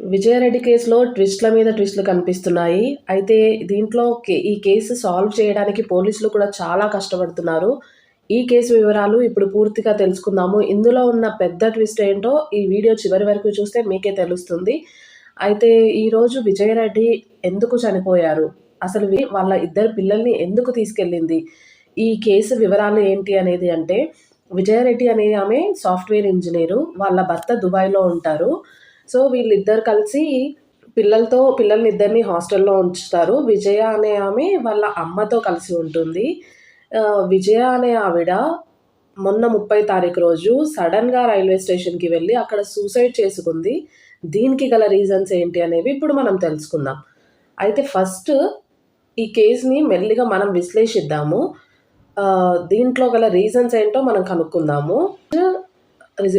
విజయారెడ్డి కేసులో ట్విస్ట్ల మీద ట్విస్ట్లు కనిపిస్తున్నాయి. అయితే దీంట్లో కే ఈ కేసు సాల్వ్ చేయడానికి పోలీసులు కూడా చాలా కష్టపడుతున్నారు. ఈ కేసు వివరాలు ఇప్పుడు పూర్తిగా తెలుసుకుందాము. ఇందులో ఉన్న పెద్ద ట్విస్ట్ ఏంటో ఈ వీడియో చివరి వరకు చూస్తే మీకే తెలుస్తుంది. అయితే ఈరోజు విజయరెడ్డి ఎందుకు చనిపోయారు? అసలు వాళ్ళ ఇద్దరు పిల్లల్ని ఎందుకు తీసుకెళ్ళింది? ఈ కేసు వివరాలు ఏంటి అనేది అంటే విజయారెడ్డి అనే ఆమె సాఫ్ట్వేర్ ఇంజనీరు. వాళ్ళ భర్త దుబాయ్లో ఉంటారు. సో వీళ్ళిద్దరు కలిసి పిల్లలతో పిల్లల్ని ఇద్దరిని హాస్టల్లో ఉంచుతారు. విజయ అనే ఆమె వాళ్ళ అమ్మతో కలిసి ఉంటుంది. విజయ అనే ఆవిడ మొన్న ముప్పై తారీఖు రోజు సడన్గా రైల్వే స్టేషన్కి వెళ్ళి అక్కడ సూసైడ్ చేసుకుంది. దీనికి గల రీజన్స్ ఏంటి అనేవి ఇప్పుడు మనం తెలుసుకుందాం. అయితే ఫస్ట్ ఈ కేసుని మెల్లిగా మనం విశ్లేషిద్దాము. దీంట్లో గల రీజన్స్ ఏంటో మనం కనుక్కుందాము.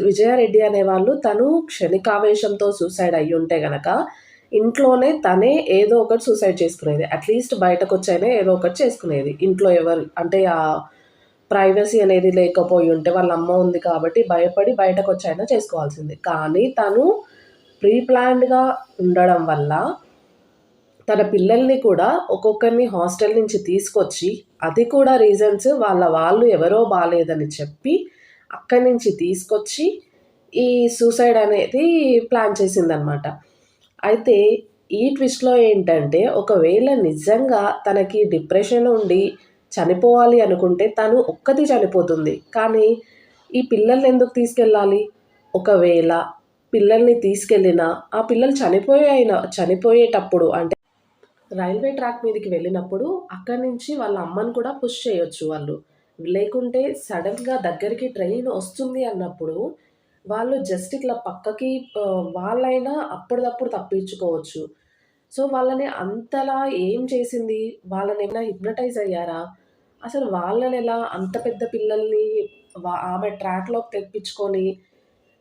విజయారెడ్డి అనే వాళ్ళు తను క్షణికావేశంతో సూసైడ్ అయ్యి ఉంటే గనక ఇంట్లోనే తనే ఏదో ఒకటి సూసైడ్ చేసుకునేది. అట్లీస్ట్ బయటకు వచ్చైనా ఏదో ఒకటి చేసుకునేది. ఇంట్లో ఎవరు అంటే ఆ ప్రైవసీ అనేది లేకపోయి ఉంటే వాళ్ళ అమ్మ ఉంది కాబట్టి భయపడి బయటకు వచ్చైనా చేసుకోవాల్సింది. కానీ తను ప్రీ ప్లాన్డ్గా ఉండడం వల్ల తన పిల్లల్ని కూడా ఒక్కొక్కరిని హాస్టల్ నుంచి తీసుకొచ్చి అది కూడా రీజన్స్ వాళ్ళ వాళ్ళు ఎవరో బాగాలేదని చెప్పి అక్కడి నుంచి తీసుకొచ్చి ఈ సూసైడ్ అనేది ప్లాన్ చేసిందనమాట అయితే ఈ ట్విస్ట్లో ఏంటంటే ఒకవేళ నిజంగా తనకి డిప్రెషన్ ఉండి చనిపోవాలి అనుకుంటే తను ఒక్కది చనిపోతుంది. కానీ ఈ పిల్లల్ని ఎందుకు తీసుకెళ్ళాలి? ఒకవేళ పిల్లల్ని తీసుకెళ్ళినా ఆ పిల్లలు చనిపోయే అయినా చనిపోయేటప్పుడు అంటే రైల్వే ట్రాక్ మీదకి వెళ్ళినప్పుడు అక్కడి నుంచి వాళ్ళ అమ్మని కూడా పుష్ చేయొచ్చు వాళ్ళు. లేకుంటే సడన్గా దగ్గరికి ట్రైన్ వస్తుంది అన్నప్పుడు వాళ్ళు జస్ట్ ఇట్లా పక్కకి వాళ్ళైనా అప్పటిదప్పుడు తప్పించుకోవచ్చు. సో వాళ్ళని అంతలా ఏం చేసింది? వాళ్ళని ఏమైనా హిప్నటైజ్ అయ్యారా? అసలు వాళ్ళని ఎలా అంత పెద్ద పిల్లల్ని ఆమె ట్రాక్లోకి తెప్పించుకొని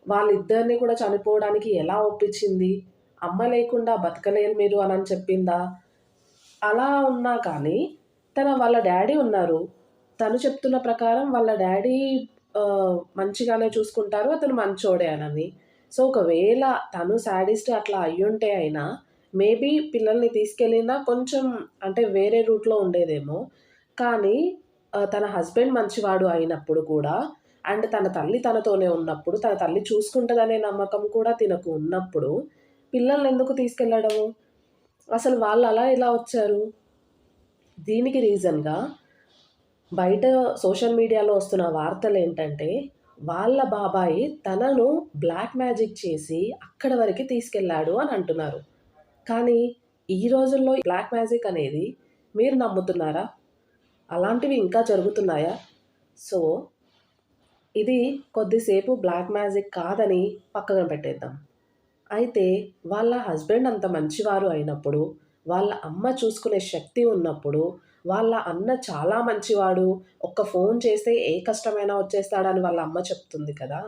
వాళ్ళిద్దరిని కూడా చనిపోవడానికి ఎలా ఒప్పించింది? అమ్మ లేకుండా బతకలేరు మీరు అని చెప్పిందా? అలా ఉన్నా కానీ తన వాళ్ళ డాడీ ఉన్నారు. తను చెప్తున్న ప్రకారం వాళ్ళ డాడీ మంచిగానే చూసుకుంటారు అతను మంచోడే అనని. సో ఒకవేళ తను శాడిస్ట్ అట్లా అయ్యుంటే అయినా మేబీ పిల్లల్ని తీసుకెళ్ళినా కొంచెం అంటే వేరే రూట్లో ఉండేదేమో. కానీ తన హస్బెండ్ మంచివాడు అయినప్పుడు కూడా అండ్ తన తల్లి తనతోనే ఉన్నప్పుడు తన తల్లి చూసుకుంటుందనే నమ్మకం కూడా తినకు ఉన్నప్పుడు పిల్లల్ని ఎందుకు తీసుకెళ్ళడము? అసలు వాళ్ళు అలా ఎలా వచ్చారు? దీనికి రీజన్గా బయట సోషల్ మీడియాలో వస్తున్న వార్తలు ఏంటంటే వాళ్ళ బాబాయి తనను బ్లాక్ మ్యాజిక్ చేసి అక్కడ వరకు తీసుకెళ్ళాడు అని అంటున్నారు. కానీ ఈ రోజుల్లో బ్లాక్ మ్యాజిక్ అనేది మీరు నమ్ముతున్నారా? అలాంటివి ఇంకా జరుగుతున్నాయా? సో ఇది కొద్దిసేపు బ్లాక్ మ్యాజిక్ కాదని పక్కన పెట్టేద్దాం. అయితే వాళ్ళ హస్బెండ్ అంత మంచివారు అయినప్పుడు వాళ్ళ అమ్మ చూసుకునే శక్తి ఉన్నప్పుడు వాళ్ళ అన్న చాలా మంచివాడు. ఒక్క ఫోన్ చేస్తే ఏ కష్టమైనా వచ్చేస్తాడని వాళ్ళ అమ్మ చెప్తుంది కదా.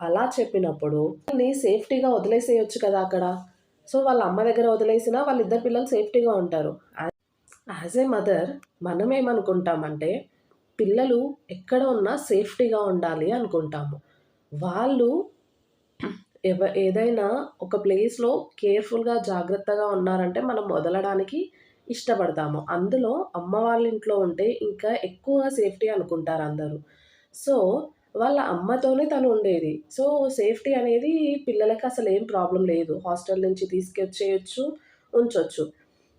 అలా చెప్పినప్పుడు వాళ్ళని సేఫ్టీగా వదిలేసేయొచ్చు కదా అక్కడ. సో వాళ్ళ అమ్మ దగ్గర వదిలేసినా వాళ్ళిద్దరు పిల్లలు సేఫ్టీగా ఉంటారు. యాజ్ ఏ మదర్ మనం ఏమనుకుంటామంటే పిల్లలు ఎక్కడ ఉన్నా సేఫ్టీగా ఉండాలి అనుకుంటాము. వాళ్ళు ఎవ ఏదైనా ఒక ప్లేస్లో కేర్ఫుల్గా జాగ్రత్తగా ఉన్నారంటే మనం వదలడానికి ఇష్టపడతాము. అందులో అమ్మ వాళ్ళ ఇంట్లో ఉంటే ఇంకా ఎక్కువ సేఫ్టీ అనుకుంటారు అందరూ. సో వాళ్ళ అమ్మతోనే తను ఉండేది. సో సేఫ్టీ అనేది పిల్లలకి అసలు ఏం ప్రాబ్లం లేదు. హాస్టల్ నుంచి తీసుకొచ్చేయచ్చు ఉంచొచ్చు.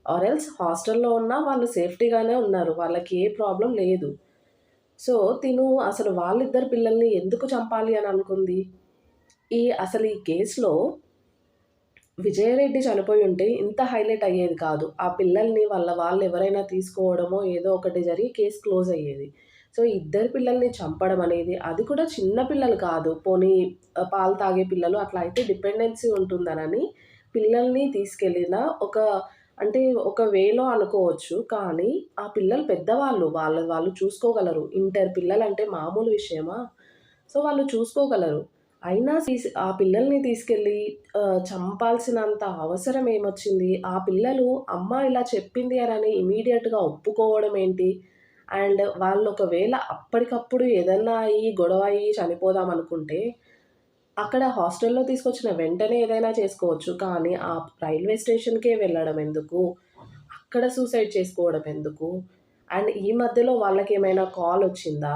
ఆర్ ఎల్స్ హాస్టల్లో ఉన్నా వాళ్ళు సేఫ్టీగానే ఉన్నారు. వాళ్ళకి ఏ ప్రాబ్లం లేదు. సో తిను అసలు వాళ్ళిద్దరు పిల్లల్ని ఎందుకు చంపాలి అని అనుకుంది? ఈ అసలు ఈ కేసులో విజయరెడ్డి చనిపోయి ఉంటే ఇంత హైలైట్ అయ్యేది కాదు. ఆ పిల్లల్ని వాళ్ళ వాళ్ళు ఎవరైనా తీసుకోవడమో ఏదో ఒకటి జరిగి కేసు క్లోజ్ అయ్యేది. సో ఇద్దరు పిల్లల్ని చంపడం అనేది అది కూడా చిన్న పిల్లలు కాదు. పోనీ పాలు తాగే పిల్లలు అట్లా అయితే డిపెండెన్సీ ఉంటుందనని పిల్లల్ని తీసుకెళ్ళిన ఒక అంటే ఒక వేలో అనుకోవచ్చు కానీ ఆ పిల్లలు పెద్దవాళ్ళు. వాళ్ళ వాళ్ళు చూసుకోగలరు. ఇంటర్ పిల్లలు అంటే మామూలు విషయమా? సో వాళ్ళు చూసుకోగలరు. అయినా తీసి ఆ పిల్లల్ని తీసుకెళ్ళి చంపాల్సినంత అవసరం ఏమొచ్చింది? ఆ పిల్లలు అమ్మ ఇలా చెప్పింది అని ఇమీడియట్గా ఒప్పుకోవడం ఏంటి? అండ్ వాళ్ళు ఒకవేళ అప్పటికప్పుడు ఏదన్నా అయ్యి గొడవ అయ్యి చనిపోదాం అనుకుంటే అక్కడ హాస్టల్లో తీసుకొచ్చిన వెంటనే ఏదైనా చేసుకోవచ్చు. కానీ ఆ రైల్వే స్టేషన్కే వెళ్ళడం ఎందుకు? అక్కడ సూసైడ్ చేసుకోవడం ఎందుకు? అండ్ ఈ మధ్యలో వాళ్ళకి ఏమైనా కాల్ వచ్చిందా?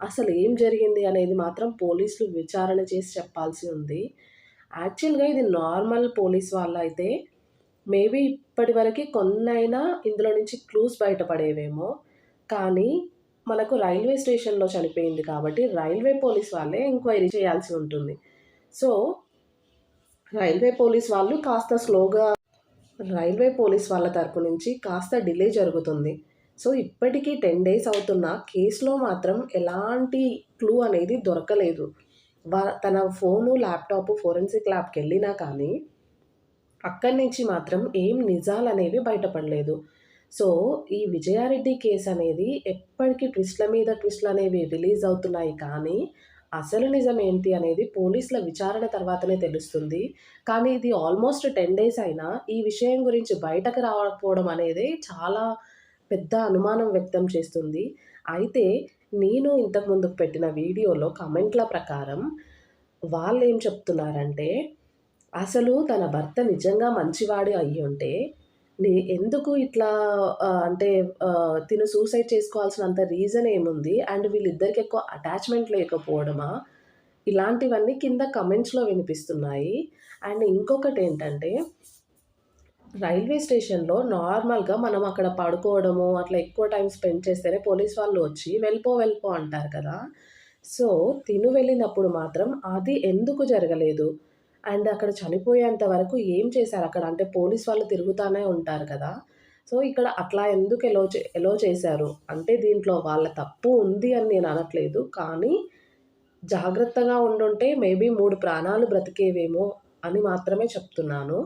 అసలు ఏం జరిగింది అనేది మాత్రం పోలీసులు విచారణ చేసి చెప్పాల్సి ఉంది. యాక్చువల్గా ఇది నార్మల్ పోలీస్ వాళ్ళు అయితే మేబీ ఇప్పటి వరకు కొన్నైనా ఇందులో నుంచి క్లూస్ బయటపడేవేమో. కానీ మనకు రైల్వే స్టేషన్లో చనిపోయింది కాబట్టి రైల్వే పోలీస్ వాళ్ళే ఎంక్వైరీ చేయాల్సి ఉంటుంది. సో రైల్వే పోలీస్ వాళ్ళు కాస్త స్లోగా రైల్వే పోలీస్ వాళ్ళ తరపు నుంచి కాస్త డిలే జరుగుతుంది. సో ఇప్పటికీ టెన్ డేస్ అవుతున్న కేసులో మాత్రం ఎలాంటి క్లూ అనేది దొరకలేదు. వా తన ఫోను ల్యాప్టాప్ ఫోరెన్సిక్ ల్యాబ్కి వెళ్ళినా కానీ అక్కడి నుంచి మాత్రం ఏం నిజాలు అనేవి బయటపడలేదు. సో ఈ విజయారెడ్డి కేసు అనేది ఎప్పటికీ ట్విస్ట్ల మీద ట్విస్ట్లు అనేవి రిలీజ్ అవుతున్నాయి కానీ అసలు నిజం ఏంటి అనేది పోలీసుల విచారణ తర్వాతనే తెలుస్తుంది. కానీ ఇది ఆల్మోస్ట్ టెన్ డేస్ అయినా ఈ విషయం గురించి బయటకు రాకపోవడం అనేది చాలా పెద్ద అనుమానం వ్యక్తం చేస్తుంది. అయితే నేను ఇంతకుముందు పెట్టిన వీడియోలో కమెంట్ల ప్రకారం వాళ్ళు ఏం చెప్తున్నారంటే అసలు తన భర్త నిజంగా మంచివాడు అయ్యి ఉంటే నీ ఎందుకు ఇట్లా అంటే తిను సూసైడ్ చేసుకోవాల్సినంత రీజన్ ఏముంది? అండ్ వీళ్ళిద్దరికి ఎక్కువ అటాచ్మెంట్ లేకపోవడమా? ఇలాంటివన్నీ కింద కమెంట్స్లో వినిపిస్తున్నాయి. అండ్ ఇంకొకటి ఏంటంటే రైల్వే స్టేషన్లో నార్మల్గా మనం అక్కడ పడుకోవడము అట్లా ఎక్కువ టైం స్పెండ్ చేస్తేనే పోలీస్ వాళ్ళు వచ్చి వెళ్ళిపో వెళ్ళిపో అంటారు కదా. సో తిను వెళ్ళినప్పుడు మాత్రం అది ఎందుకు జరగలేదు? అండ్ అక్కడ చనిపోయేంత వరకు ఏం చేశారు? అక్కడ అంటే పోలీస్ వాళ్ళు తిరుగుతూనే ఉంటారు కదా. సో ఇక్కడ అట్లా ఎందుకు ఎలో చే ఎలో చేశారు? అంటే దీంట్లో వాళ్ళ తప్పు ఉంది అని నేను అనట్లేదు. కానీ జాగ్రత్తగా ఉండుంటే మేబీ మూడు ప్రాణాలు బ్రతికేవేమో అని మాత్రమే చెప్తున్నాను.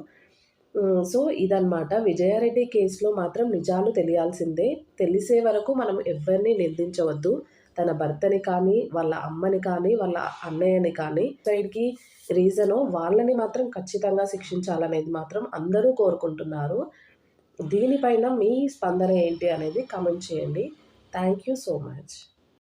సో ఇదన్నమాట. విజయారెడ్డి కేసులో మాత్రం నిజాలు తెలియాల్సిందే. తెలిసే వరకు మనం ఎవరిని నిందించవద్దు. తన భర్తని కానీ వాళ్ళ అమ్మని కానీ వాళ్ళ అన్నయ్యని కానీ సైడ్కి రీజను వాళ్ళని మాత్రం ఖచ్చితంగా శిక్షించాలనేది మాత్రం అందరూ కోరుకుంటున్నారు. దీనిపైన మీ స్పందన ఏంటి అనేది కమెంట్ చేయండి. Thank you so much.